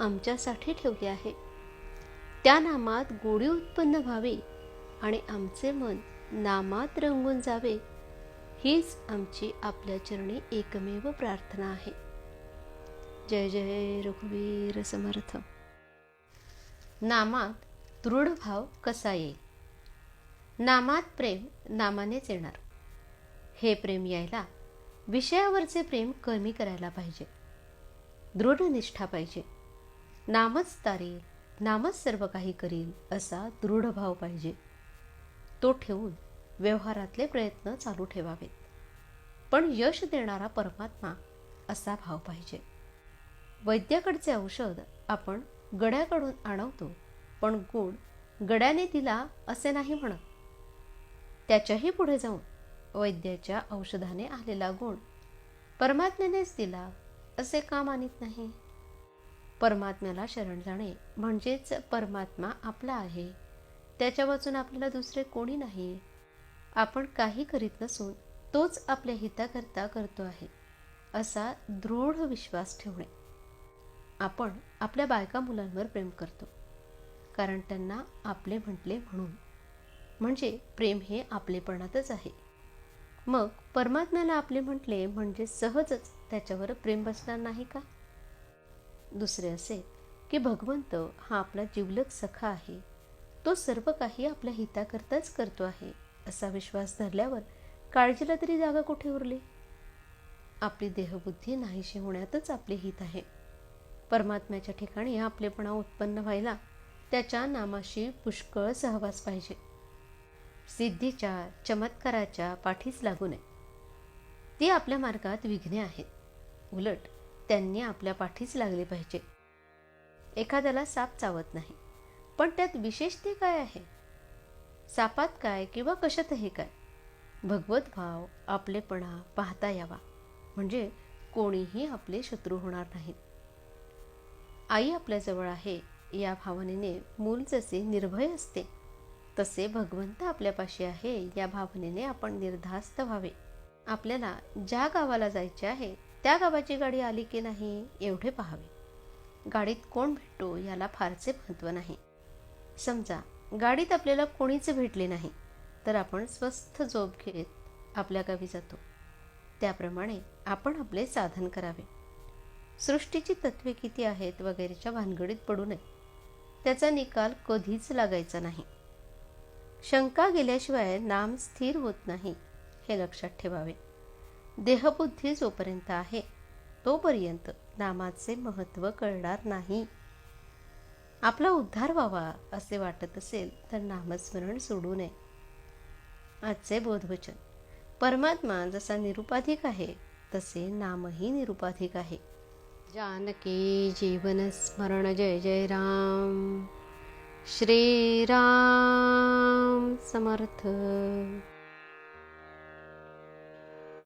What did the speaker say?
आमच्यासाठी ठेवले आहे. त्या नामात गोडी उत्पन्न व्हावी आणि आमचे मन नामात रंगून जावे हीच आमची आपल्या चरणी एकमेव प्रार्थना आहे. जय जय रघुवीर समर्थ. नामात दृढ भाव कसा येईल? नामात प्रेम नामानेच येणार. हे प्रेम यायला विषयावरचे प्रेम कमी करायला पाहिजे. दृढ निष्ठा पाहिजे. नामच तारेल नामच सर्व काही करील असा दृढ भाव पाहिजे. तो ठेवून व्यवहारातले प्रयत्न चालू ठेवावेत. पण यश देणारा परमात्मा असा भाव पाहिजे. वैद्याकडचे औषध आपण गड्याकडून आणवतो पण गुण गड्याने दिला असे नाही म्हणत. त्याच्याही पुढे जाऊन वैद्याच्या औषधाने आलेला गुण परमात्म्यानेच दिला असे का मानित नाही? परमात्म्याला शरण जाणे. म्हणजेच परमात्मा आपला आहे. त्याच्या वाचून आपल्याला दुसरे कोणी नाही. आपण काही करीत नसून तोच आपल्या हिताकरता करतो आहे. असा दृढ विश्वास ठेवणे. आपण आपल्या बायका मुलांवर प्रेम करतो. कारण त्यांना आपले म्हटले म्हणून. म्हणजे प्रेम हे आपलेपणातच आहे. मग परमात्म्याला आपले म्हटले म्हणजे सहजच त्याच्यावर प्रेम बसणार नाही का? दुसरे असे की भगवंत हा आपला जिवलक सखा आहे. तो सर्व काही आपल्या हिताकरताच करतो आहे असा विश्वास धरल्यावर काळजीला तरी जागा कुठे उरली? आपली देहबुद्धी नाहीशी होण्यातच आपले हित आहे. परमात्म्याच्या ठिकाणी आपलेपणा उत्पन्न व्हायला त्याच्या नामाशी पुष्कळ सहवास पाहिजे. सिद्धीच्या चमत्काराच्या पाठीच लागू नये. ती आपल्या मार्गात विघ्ने आहेत. उलट त्यांनी आपल्या पाठीच लागले पाहिजे. एखाद्याला साप चावत नाही. पण त्यात विशेष ते काय आहे? सापात काय किंवा कशातही काय? भगवत भाव आपलेपणा पाहता यावा. म्हणजे कोणीही आपले शत्रू होणार नाहीत आई आपल्याजवळ आहे या भावनेने मूल जसे निर्भय असते तसे भगवंत आपल्यापाशी आहे या भावनेने आपण निर्धास्त व्हावे. आपल्याला ज्या गावाला जायचे आहे त्या गावाची गाडी आली की नाही एवढे पाहावे. गाडीत कोण भेटतो याला फारसे महत्त्व नाही. समजा गाडीत आपल्याला कोणीच भेटले नाही तर आपण स्वस्थ झोप घेत आपल्या गावी जातो. त्याप्रमाणे आपण आपले साधन करावे. सृष्टीची तत्वे किती आहेत वगैरेच्या भानगडीत पडू नये. त्याचा निकाल कधीच लागायचा नाही. शंका गेल्याशिवाय नाम स्थिर होत नाही हे लक्षात ठेवावे. देहबुद्धी जोपर्यंत आहे तोपर्यंत नामाचे महत्त्व कळणार नाही. आपला उद्धार व्हावा असे वाटत असेल तर नामस्मरण सोडू नये. आजचे बोधवचन. परमात्मा जसा निरुपाधिक आहे तसे नामही निरुपाधिक आहे. जानकी जीवन स्मरण जय जय राम. श्रीराम समर्थ.